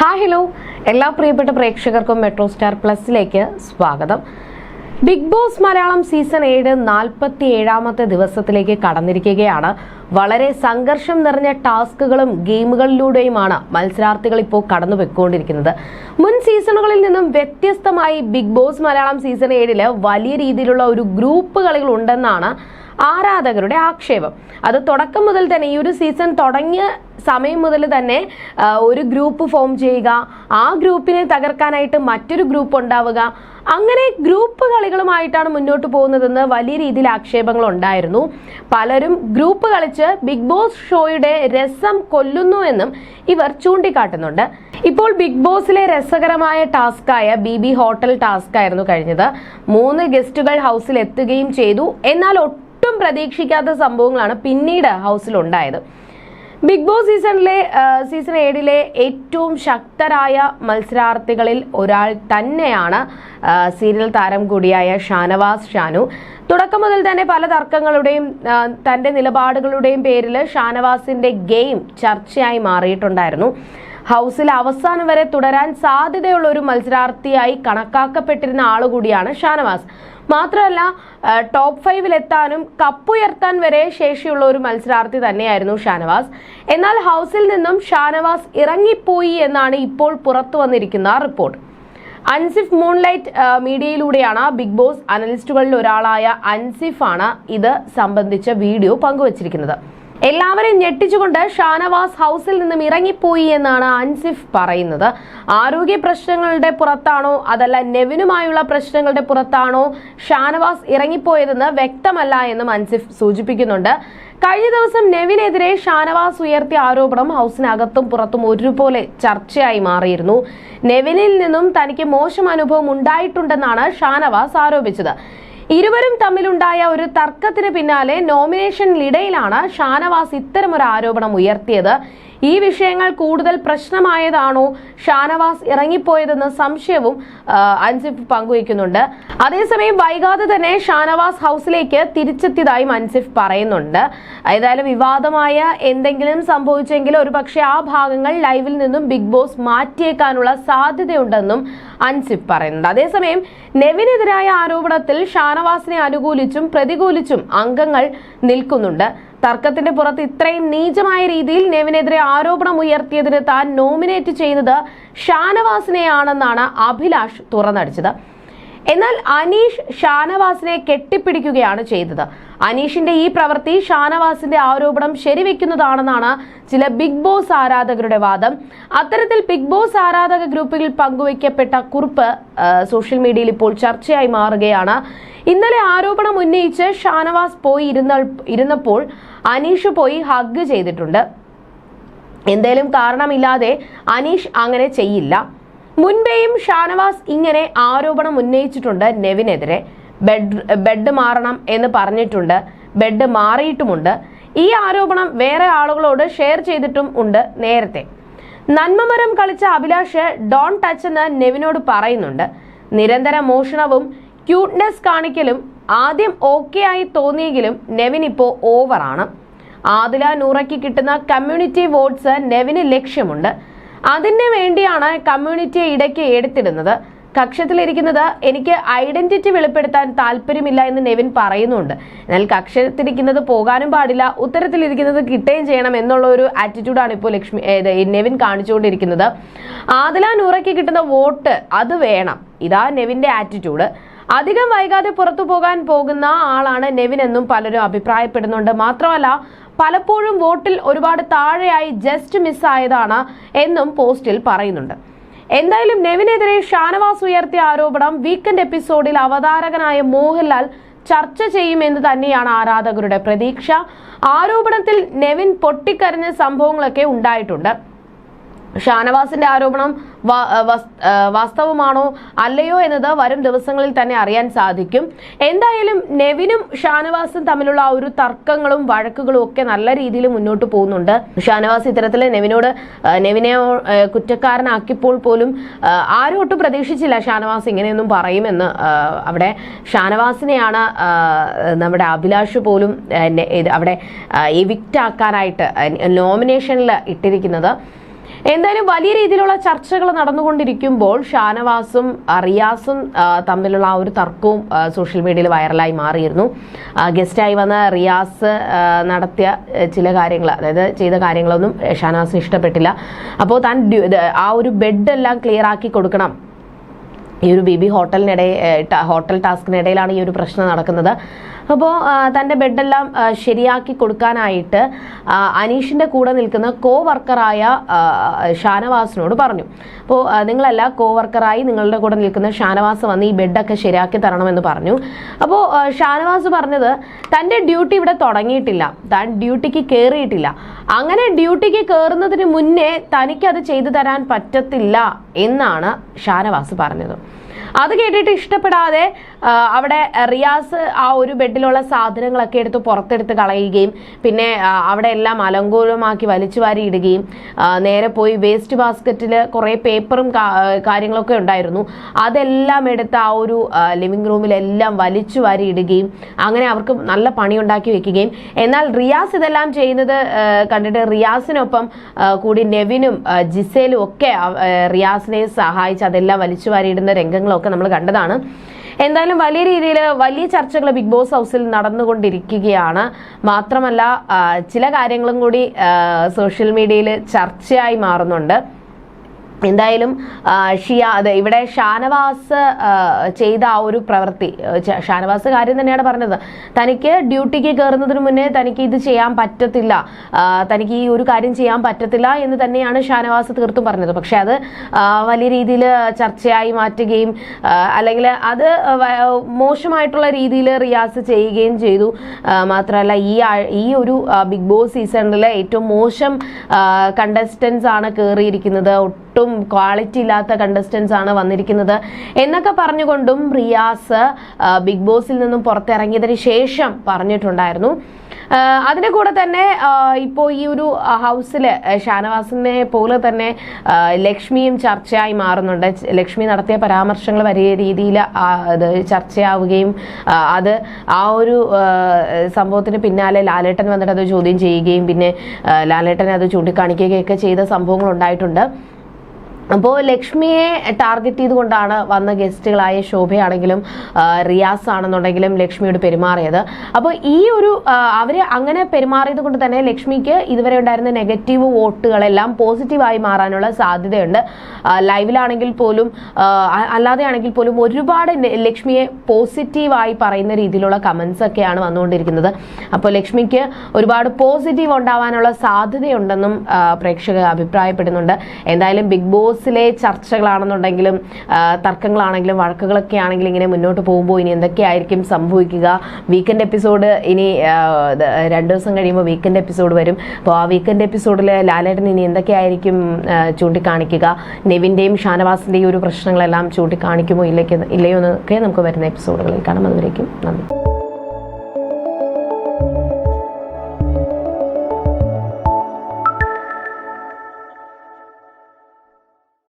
Hi hello. എല്ലാ പ്രിയപ്പെട്ട പ്രേക്ഷകർക്കും മെട്രോ സ്റ്റാർ പ്ലസിലേക്ക് സ്വാഗതം. ബിഗ് ബോസ് മലയാളം സീസൺ ഏഴ് നാൽപ്പത്തി ഏഴാമത്തെ ദിവസത്തിലേക്ക് കടന്നിരിക്കുകയാണ്. വളരെ സംഘർഷം നിറഞ്ഞ ടാസ്കുകളും ഗെയിമുകളിലൂടെയുമാണ് മത്സരാർത്ഥികൾ ഇപ്പോൾ കടന്നു വെക്കൊണ്ടിരിക്കുന്നത് മുൻ സീസണുകളിൽ നിന്നും വ്യത്യസ്തമായി ബിഗ് ബോസ് മലയാളം സീസൺ ഏഴിൽ വലിയ രീതിയിലുള്ള ഒരു ഗ്രൂപ്പ് കളികൾ ഉണ്ടെന്നാണ് ആരാധകരുടെ ആക്ഷേപം. അത് തുടക്കം മുതൽ തന്നെ ഈ ഒരു സീസൺ തുടങ്ങിയ സമയം മുതൽ തന്നെ ഒരു ഗ്രൂപ്പ് ഫോം ചെയ്യുക ആ ഗ്രൂപ്പിനെ തകർക്കാനായിട്ട് മറ്റൊരു ഗ്രൂപ്പ് ഉണ്ടാവുക. അങ്ങനെ ഗ്രൂപ്പ് കളികളുമായിട്ടാണ് മുന്നോട്ട് പോകുന്നതെന്ന് വലിയ രീതിയിൽ ആക്ഷേപങ്ങൾ ഉണ്ടായിരുന്നു. പലരും ഗ്രൂപ്പ് കളിച്ച് ബിഗ് ബോസ് ഷോയുടെ രസം കൊല്ലുന്നു എന്നും ഇവർ ചൂണ്ടിക്കാട്ടുന്നുണ്ട്. ഇപ്പോൾ ബിഗ് ബോസിലെ രസകരമായ ടാസ്കായ ബി ബി ഹോട്ടൽ ടാസ്ക് ആയിരുന്നു കഴിഞ്ഞത്. മൂന്ന് ഗസ്റ്റുകൾ ഹൗസിൽ എത്തുകയും ചെയ്തു. എന്നാൽ ഒട്ടും പ്രതീക്ഷിക്കാത്ത സംഭവങ്ങളാണ് പിന്നീട് ഹൗസിൽ ഉണ്ടായത് ബിഗ് ബോസ് സീസണിലെ സീസൺ ഏഴിലെ ഏറ്റവും ശക്തരായ മത്സരാർത്ഥികളിൽ ഒരാൾ തന്നെയാണ് സീരിയൽ താരം കൂടിയായ ഷാനവാസ് ഷാനു. തുടക്കം മുതൽ തന്നെ പല തർക്കങ്ങളുടെയും തന്റെ നിലപാടുകളുടെയും പേരിൽ ഷാനവാസിന്റെ ഗെയിം ചർച്ചയായി മാറിയിട്ടുണ്ടായിരുന്നു. ഹൗസിൽ അവസാനം വരെ തുടരാൻ സാധ്യതയുള്ള ഒരു മത്സരാർത്ഥിയായി കണക്കാക്കപ്പെട്ടിരുന്ന ആളുകൂടിയാണ് ഷാനവാസ്. മാത്രമല്ല ടോപ്പ് ഫൈവിൽ എത്താനും കപ്പുയർത്താൻ വരെ ശേഷിയുള്ള ഒരു മത്സരാർത്ഥി തന്നെയായിരുന്നു ഷാനവാസ്. എന്നാൽ ഹൗസിൽ നിന്നും ഷാനവാസ് ഇറങ്ങിപ്പോയി എന്നാണ് ഇപ്പോൾ പുറത്തു വന്നിരിക്കുന്ന റിപ്പോർട്ട്. അൻസിഫ് മൂൺലൈറ്റ് മീഡിയയിലൂടെയാണ് ബിഗ് ബോസ് അനലിസ്റ്റുകളിൽ ഒരാളായ അൻസിഫാണ് ഇത് സംബന്ധിച്ച വീഡിയോ പങ്കുവച്ചിരിക്കുന്നത്. എല്ലാവരെയും ഞെട്ടിച്ചുകൊണ്ട് ഷാനവാസ് ഹൗസിൽ നിന്നും ഇറങ്ങിപ്പോയി എന്നാണ് അൻസിഫ് പറയുന്നത്. ആരോഗ്യ പ്രശ്നങ്ങളുടെ പുറത്താണോ അതല്ല നെവിനുമായുള്ള പ്രശ്നങ്ങളുടെ പുറത്താണോ ഷാനവാസ് ഇറങ്ങിപ്പോയതെന്ന് വ്യക്തമല്ല എന്നും അൻസിഫ് സൂചിപ്പിക്കുന്നുണ്ട്. കഴിഞ്ഞ ദിവസം നെവിനെതിരെ ഷാനവാസ് ഉയർത്തിയ ആരോപണം ഹൗസിനകത്തും പുറത്തും ഒരുപോലെ ചർച്ചയായി മാറിയിരുന്നു. നെവിനിൽ നിന്നും തനിക്ക് മോശം അനുഭവം ഉണ്ടായിട്ടുണ്ടെന്നാണ് ഷാനവാസ് ആരോപിച്ചത്. ഇരുവരും തമ്മിലുണ്ടായ ഒരു തർക്കത്തിന് പിന്നാലെ നോമിനേഷനിലിടയിലാണ് ഷാനവാസ് ഇത്തരമൊരു ആരോപണം ഉയർത്തിയത്. ഈ വിഷയങ്ങൾ കൂടുതൽ പ്രശ്നമായതാണോ ഷാനവാസ് ഇറങ്ങിപ്പോയതെന്ന സംശയവും അൻസിഫ് പങ്കുവയ്ക്കുന്നുണ്ട്. അതേസമയം വൈകാതെ തന്നെ ഷാനവാസ് ഹൗസിലേക്ക് തിരിച്ചെത്തിയതായും അൻസിഫ് പറയുന്നുണ്ട്. ഏതായാലും വിവാദമായ എന്തെങ്കിലും സംഭവിച്ചെങ്കിൽ ഒരു പക്ഷേ ആ ഭാഗങ്ങൾ ലൈവിൽ നിന്നും ബിഗ് ബോസ് മാറ്റിയേക്കാനുള്ള സാധ്യതയുണ്ടെന്നും അൻസിഫ് പറയുന്നുണ്ട്. അതേസമയം നെവിനെതിരായ ആരോപണത്തിൽ ഷാനവാസിനെ അനുകൂലിച്ചും പ്രതികൂലിച്ചും അംഗങ്ങൾ നിൽക്കുന്നുണ്ട്. തർക്കത്തിന്റെ പുറത്ത് ഇത്രയും നീചമായ രീതിയിൽ നെവിനെതിരെ ആരോപണം ഉയർത്തിയതിന് താൻ നോമിനേറ്റ് ചെയ്തത് ഷാനവാസിനെയാണെന്നാണ് അഭിലാഷ് തുറന്നടിച്ചത്. എന്നാൽ അനീഷ് ഷാനവാസിനെ കെട്ടിപ്പിടിക്കുകയാണ് ചെയ്തത്. അനീഷിന്റെ ഈ പ്രവൃത്തി ഷാനവാസിന്റെ ആരോപണം ശരിവെക്കുന്നതാണെന്നാണ് ചില ബിഗ് ബോസ് ആരാധകരുടെ വാദം. അത്തരത്തിൽ ബിഗ് ബോസ് ആരാധക ഗ്രൂപ്പിൽ പങ്കുവയ്ക്കപ്പെട്ട കുറിപ്പ് സോഷ്യൽ മീഡിയയിൽ ഇപ്പോൾ ചർച്ചയായി മാറുകയാണ്. ഇന്നലെ ആരോപണം ഉന്നയിച്ച് ഷാനവാസ് പോയി ഇരുന്ന ഇരുന്നപ്പോൾ അനീഷ് പോയി ഹഗ് ചെയ്തിട്ടുണ്ട്. എന്തേലും കാരണമില്ലാതെ അനീഷ് അങ്ങനെ ചെയ്യില്ല. മുൻപേയും ഷാനവാസ് ഇങ്ങനെ ആരോപണം ഉന്നയിച്ചിട്ടുണ്ട് നെവിനെതിരെ. ബെഡ് ബെഡ് മാറണം എന്ന് പറഞ്ഞിട്ടുണ്ട്. ബെഡ് മാറിയിട്ടുമുണ്ട്. ഈ ആരോപണം വേറെ ആളുകളോട് ഷെയർ ചെയ്തിട്ടും ഉണ്ട് നേരത്തെ. നന്മമരം കളിച്ച അഭിലാഷ് ഡോൺ ടച്ച് എന്ന് നെവിനോട് പറയുന്നുണ്ട്. നിരന്തര മോഷണവും ക്യൂട്ട്നെസ് കാണിക്കലും ആദ്യം ഓക്കെ ആയി തോന്നിയെങ്കിലും നെവിൻ ഇപ്പോൾ ഓവറാണ് ആദില നൂറയ്ക്ക് കിട്ടുന്ന കമ്മ്യൂണിറ്റി വോട്ട്സ് നെവിന് ലക്ഷ്യമുണ്ട്. അതിന് വേണ്ടിയാണ് കമ്മ്യൂണിറ്റിയെ ഇടയ്ക്ക് എടുത്തിടുന്നത്. കക്ഷത്തിലിരിക്കുന്നത് എനിക്ക് ഐഡന്റിറ്റി വെളിപ്പെടുത്താൻ താല്പര്യമില്ല എന്ന് നെവിൻ പറയുന്നുണ്ട്. എന്നാൽ കക്ഷത്തിരിക്കുന്നത് പോകാനും പാടില്ല ഉത്തരത്തിലിരിക്കുന്നത് കിട്ടുകയും ചെയ്യണം എന്നുള്ള ഒരു ആറ്റിറ്റ്യൂഡാണ് ഇപ്പോൾ ലക്ഷ്മി നെവിൻ കാണിച്ചുകൊണ്ടിരിക്കുന്നത്. ആദില നൂറയ്ക്ക് കിട്ടുന്ന വോട്ട് അത് വേണം. ഇതാ നെവിന്റെ ആറ്റിറ്റ്യൂഡ് അധികം വൈകാതെ പുറത്തു പോകാൻ പോകുന്ന ആളാണ് നെവിൻ എന്നും പലരും അഭിപ്രായപ്പെടുന്നുണ്ട്. മാത്രമല്ല പലപ്പോഴും വോട്ടിൽ ഒരുപാട് താഴെയായി ജസ്റ്റ് മിസ്സായതാണ് എന്നും പോസ്റ്റിൽ പറയുന്നുണ്ട്. എന്തായാലും നെവിനെതിരെ ഷാനവാസ് ഉയർത്തിയ ആരോപണം വീക്കെൻഡ് എപ്പിസോഡിൽ അവതാരകനായ മോഹൻലാൽ ചർച്ച ചെയ്യുമെന്ന് തന്നെയാണ് ആരാധകരുടെ പ്രതീക്ഷ. ആരോപണത്തിൽ നെവിൻ പൊട്ടിക്കരഞ്ഞ സംഭവങ്ങളൊക്കെ ഉണ്ടായിട്ടുണ്ട്. ഷാനവാസിന്റെ ആരോപണം വാസ്തവമാണോ അല്ലയോ എന്നത് വരും ദിവസങ്ങളിൽ തന്നെ അറിയാൻ സാധിക്കും. എന്തായാലും നെവിനും ഷാനവാസും തമ്മിലുള്ള ആ ഒരു തർക്കങ്ങളും വഴക്കുകളും ഒക്കെ നല്ല രീതിയിൽ മുന്നോട്ട് പോകുന്നുണ്ട്. ഷാനവാസ് ഇത്തരത്തിൽ നെവിനോട് നെവിനെ കുറ്റക്കാരനാക്കിയപ്പോൾ പോലും ആരും ഒട്ടും പ്രതീക്ഷിച്ചില്ല ഷാനവാസ് ഇങ്ങനെയൊന്നും പറയുമെന്ന്. അവിടെ ഷാനവാസിനെയാണ് നമ്മുടെ അഭിലാഷ് പോലും അവിടെ എവിക്റ്റ് ആക്കാനായിട്ട് നോമിനേഷനിൽ ഇട്ടിരിക്കുന്നത്. എന്തായാലും വലിയ രീതിയിലുള്ള ചർച്ചകൾ നടന്നുകൊണ്ടിരിക്കുമ്പോൾ ഷാനവാസും റിയാസും തമ്മിലുള്ള ആ ഒരു തർക്കവും സോഷ്യൽ മീഡിയയിൽ വൈറലായി മാറിയിരുന്നു. ഗസ്റ്റായി വന്ന റിയാസ് നടത്തിയ ചില കാര്യങ്ങൾ അതായത് ചെയ്ത കാര്യങ്ങളൊന്നും ഷാനവാസിന് ഇഷ്ടപ്പെട്ടില്ല. അപ്പോൾ താൻ ആ ഒരു ബെഡെല്ലാം ക്ലിയർ ആക്കി കൊടുക്കണം. ഈ ഒരു ബി ബി ഹോട്ടലിനിടെ ഏഹ്, ട- ഹോട്ടൽ ടാസ്കിനിടയിലാണ് ഈ ഒരു പ്രശ്നം നടക്കുന്നത്. അപ്പോൾ തന്റെ ബെഡെല്ലാം ശരിയാക്കി കൊടുക്കാനായിട്ട് അനീഷിന്റെ കൂടെ നിൽക്കുന്ന കോ വർക്കറായ ഷാനവാസിനോട് പറഞ്ഞു. അപ്പോൾ നിങ്ങളല്ല കോ വർക്കറായി നിങ്ങളുടെ കൂടെ നിൽക്കുന്ന ഷാനവാസ് വന്ന് ഈ ബെഡൊക്കെ ശരിയാക്കി തരണമെന്ന് പറഞ്ഞു. അപ്പോൾ ഷാനവാസ് പറഞ്ഞത് തന്റെ ഡ്യൂട്ടി ഇവിടെ തുടങ്ങിയിട്ടില്ല. താൻ ഡ്യൂട്ടിക്ക് കയറിയിട്ടില്ല അങ്ങനെ ഡ്യൂട്ടിക്ക് കയറുന്നതിന് മുന്നേ തനിക്കത് ചെയ്തു തരാൻ പറ്റത്തില്ല എന്നാണ് ഷാനവാസ് പറഞ്ഞത്. അത് കേട്ടിട്ട് ഇഷ്ടപ്പെടാതെ അവിടെ റിയാസ് ആ ഒരു ബെഡിലുള്ള സാധനങ്ങളൊക്കെ എടുത്ത് പുറത്തെടുത്ത് കളയുകയും പിന്നെ അവിടെ എല്ലാം അലങ്കോലമാക്കി വലിച്ചു വാരിയിടുകയും നേരെ പോയി വേസ്റ്റ് ബാസ്ക്കറ്റിൽ കുറേ പേപ്പറും കാര്യങ്ങളൊക്കെ ഉണ്ടായിരുന്നു. അതെല്ലാം എടുത്ത് ആ ഒരു ലിവിംഗ് റൂമിലെല്ലാം വലിച്ചു അങ്ങനെ അവർക്ക് നല്ല പണി ഉണ്ടാക്കി വെക്കുകയും. എന്നാൽ റിയാസ് ഇതെല്ലാം ചെയ്യുന്നത് കണ്ടിട്ട് റിയാസിനൊപ്പം കൂടി നെവിനും ജിസേലും ഒക്കെ റിയാസിനെ സഹായിച്ച് അതെല്ലാം വലിച്ചു വാരിയിടുന്ന രംഗങ്ങളൊക്കെ നമ്മൾ കണ്ടതാണ്. എന്തായാലും വലിയ രീതിയിൽ വലിയ ചർച്ചകൾ ബിഗ് ബോസ് ഹൗസിൽ നടന്നുകൊണ്ടിരിക്കുകയാണ്. മാത്രമല്ല ചില കാര്യങ്ങളും കൂടി സോഷ്യൽ മീഡിയയിൽ ചർച്ചയായി മാറുന്നുണ്ട്. എന്തായാലും ഷിയ അതെ ഇവിടെ ഷാനവാസ് ചെയ്ത ആ ഒരു പ്രവൃത്തി ഷാനവാസ് കാര്യം തന്നെയാണ് പറഞ്ഞത്. തനിക്ക് ഡ്യൂട്ടിക്ക് കയറുന്നതിന് മുന്നേ തനിക്ക് ഇത് ചെയ്യാൻ പറ്റത്തില്ല തനിക്ക് ഈ ഒരു കാര്യം ചെയ്യാൻ പറ്റത്തില്ല എന്ന് തന്നെയാണ് ഷാനവാസ് തീർത്തും പറഞ്ഞത്. പക്ഷെ അത് വലിയ രീതിയിൽ ചർച്ചയായി മാറ്റുകയും അല്ലെങ്കിൽ അത് മോശമായിട്ടുള്ള രീതിയിൽ റിയാസ് ചെയ്യുകയും ചെയ്തു. മാത്രമല്ല ഈ ഈ ഒരു ബിഗ് ബോസ് സീസണിലെ ഏറ്റവും മോശം കണ്ടസ്റ്റൻസ് ആണ് കയറിയിരിക്കുന്നത് ഒട്ടും ക്വാളിറ്റി ഇല്ലാത്ത കണ്ടസ്റ്റൻസ് ആണ് വന്നിരിക്കുന്നത്. എന്നൊക്കെ പറഞ്ഞുകൊണ്ടും റിയാസ് ബിഗ് ബോസിൽ നിന്നും പുറത്തിറങ്ങിയതിന് ശേഷം പറഞ്ഞിട്ടുണ്ടായിരുന്നു. അതിന്റെ കൂടെ തന്നെ ഇപ്പോൾ ഈ ഒരു ഹൗസിൽ ഷാനവാസിനെ പോലെ തന്നെ ലക്ഷ്മിയും ചർച്ചയായി മാറുന്നുണ്ട്. ലക്ഷ്മി നടത്തിയ പരാമർശങ്ങൾ വലിയ രീതിയിൽ അത് ചർച്ചയാവുകയും അത് ആ ഒരു സംഭവത്തിന് പിന്നാലെ ലാലേട്ടൻ വന്നിട്ട് അത് ചോദ്യം ചെയ്യുകയും പിന്നെ ലാലേട്ടൻ അത് ചൂണ്ടിക്കാണിക്കുകയൊക്കെ ചെയ്ത സംഭവങ്ങൾ ഉണ്ടായിട്ടുണ്ട്. അപ്പോൾ ലക്ഷ്മിയെ ടാർഗറ്റ് ചെയ്തുകൊണ്ടാണ് വന്ന ഗസ്റ്റുകളായ ശോഭയാണെങ്കിലും റിയാസ് ആണെന്നുണ്ടെങ്കിലും ലക്ഷ്മിയോട് പെരുമാറിയത്. അപ്പോൾ ഈ ഒരു അവർ അങ്ങനെ പെരുമാറിയത് കൊണ്ട് തന്നെ ലക്ഷ്മിക്ക് ഇതുവരെ ഉണ്ടായിരുന്ന നെഗറ്റീവ് വോട്ടുകളെല്ലാം പോസിറ്റീവായി മാറാനുള്ള സാധ്യതയുണ്ട്. ലൈവിലാണെങ്കിൽ പോലും അല്ലാതെ ആണെങ്കിൽ പോലും ഒരുപാട് ലക്ഷ്മിയെ പോസിറ്റീവായി പറയുന്ന രീതിയിലുള്ള കമൻസ് ഒക്കെയാണ് വന്നുകൊണ്ടിരിക്കുന്നത്. അപ്പോൾ ലക്ഷ്മിക്ക് ഒരുപാട് പോസിറ്റീവ് ഉണ്ടാവാനുള്ള സാധ്യതയുണ്ടെന്നും പ്രേക്ഷകർ അഭിപ്രായപ്പെടുന്നുണ്ട്. എന്തായാലും ബിഗ് ബോസിലെ ചർച്ചകളാണെന്നുണ്ടെങ്കിലും തർക്കങ്ങളാണെങ്കിലും വഴക്കുകളൊക്കെ ആണെങ്കിലും ഇങ്ങനെ മുന്നോട്ട് പോകുമ്പോൾ ഇനി എന്തൊക്കെയായിരിക്കും സംഭവിക്കുക? വീക്കെൻഡ് എപ്പിസോഡ് ഇനി രണ്ടു ദിവസം കഴിയുമ്പോൾ വീക്കെൻഡ് എപ്പിസോഡ് വരും. അപ്പോൾ ആ വീക്കെൻഡ് എപ്പിസോഡിൽ ലാലേട്ടൻ ഇനി എന്തൊക്കെയായിരിക്കും ചൂണ്ടിക്കാണിക്കുക? നെവിന്റെയും ഷാനവാസിന്റെയും ഒരു പ്രശ്നങ്ങളെല്ലാം ചൂണ്ടിക്കാണിക്കുമോ ഇല്ലയ്ക്ക് ഇല്ലയോ എന്നൊക്കെ നമുക്ക് വരുന്ന എപ്പിസോഡുകളിൽ കാണാം. അതുവരേക്കും നന്ദി.